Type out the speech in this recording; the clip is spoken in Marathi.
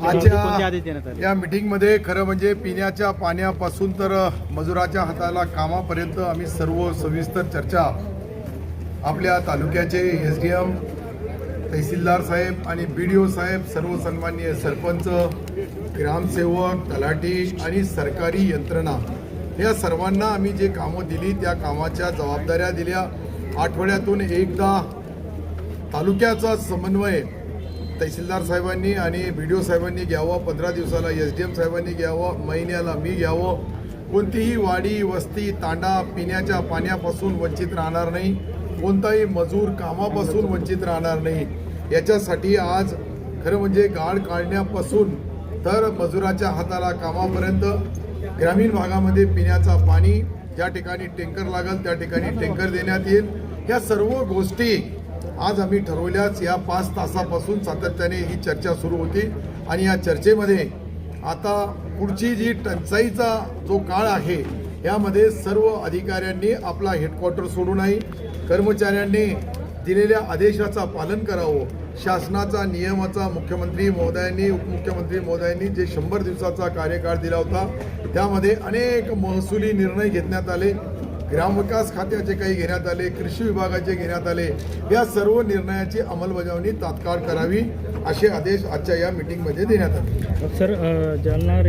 आजच्या या मीटिंगमध्ये खरं म्हणजे पिण्याच्या पाण्यापासून तर मजुराच्या हाताला कामापर्यंत आम्ही सर्व सविस्तर चर्चा आपल्या तालुक्याचे एस डी एम तहसीलदार साहेब आणि बी डी ओ साहेब सर्वसन्माननीय सरपंच ग्रामसेवक तलाठी आणि सरकारी यंत्रणा या सर्वांना आम्ही जे कामं दिली त्या कामाच्या जबाबदाऱ्या दिल्या. आठवड्यातून एकदा तालुक्याचा समन्वय तहसीलदार साहेबांनी आणि बी डी ओ साहेबांनी घ्यावं पंधरा दिवसाला एस डी एम साहेबांनी घ्यावं महिन्याला मी घ्यावं. कोणतीही वाडी वस्ती तांडा पिण्याच्या पाण्यापासून वंचित राहणार नाही. कोणताही मजूर कामापासून वंचित राहणार नाही. याच्यासाठी आज खरं म्हणजे गाळ काढण्यापासून तर मजुराच्या हाताला कामापर्यंत ग्रामीण भागामध्ये पिण्याचा पाणी ज्या ठिकाणी टँकर लागेल त्या ठिकाणी टँकर देण्यात येईल. ह्या सर्व गोष्टी आज आम्ही ठरवल्याच या पाच तासापासून सातत्याने ही चर्चा सुरू होती. आणि या चर्चेमध्ये आता पुढची जी टंचाईचा जो काळ आहे यामध्ये सर्व अधिकाऱ्यांनी आपला हेडक्वार्टर सोडू नये. कर्मचाऱ्यांनी दिलेल्या आदेशाचा पालन करावं. शासनाचा नियमाचा मुख्यमंत्री महोदयांनी उपमुख्यमंत्री महोदयांनी जे शंभर दिवसाचा कार्यकाळ दिला होता त्यामध्ये अनेक महसुली निर्णय घेण्यात आले. ग्रामविकास खात्याचे काही घेण्यात आले कृषी विभागाचे घेण्यात आले या सर्व निर्णयाची अंमलबजावणी तात्काळ करावी असे आदेश आजच्या या मिटिंगमध्ये देण्यात आले. सर जालना